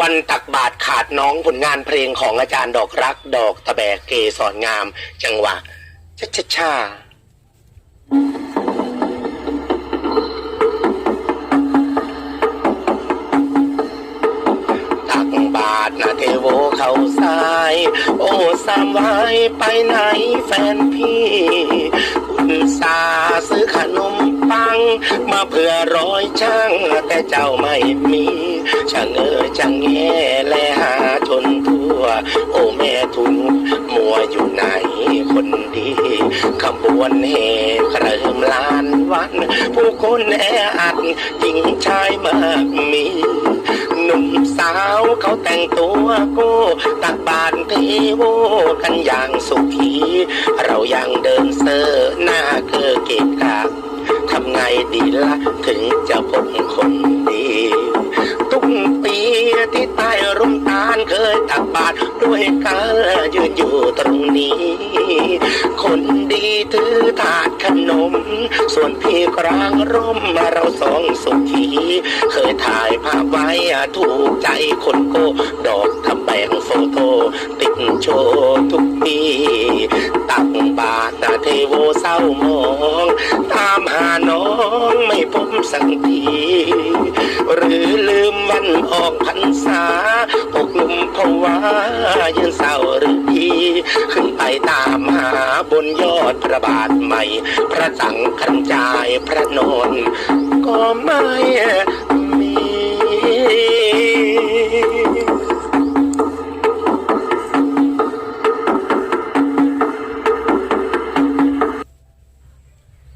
วันตักบาทขาดน้องผลงานเพลงของอาจารย์ดอกรัก ดอกตะแบกเกสรงาม จังหวะชะชะชาตักบาทนะเทโวเขาสาย โอ้สามวายไปไหนแฟนพี่ือร้อยช่างแต่เจ้าไม่มีช่างเออช่างแง่และหาจนทั่ว โอ้แม่ทุนมัวอยู่ไหนคนดีขบวนแห่เริ่มลานวัน ผู้คนแออัดหญิงชายมากมีหนุ่มสาวเขาแต่งตัวโก้ตักบานเทโวกันอย่างสุขี เรายังเดินเซอร์หน้าเกอเกะกะ ไงดีละถึงจะพบคนดีทุกปีที่ใต้ร่มตาลเคยตักบาตรด้วยกันยืนอยู่ตรงนี้ คนดีถือถาดขนม ส่วนพี่กลางร่มเราสองสุขีเคยถ่ายภาพไว้ถูกใจคนโกดอกทำแบงโฟโต้ติดโชว์ทุกปี ตักบาตรเทโวเศร้ามองตามังไม่พบสักที หรือลืมวันออกพรรษาปกลุมภาวายืนเศร้าหรือดีขึ้นไปตามหาบนยอดพระบาทใหม่ พระสังขันจายพระนนก็ไม่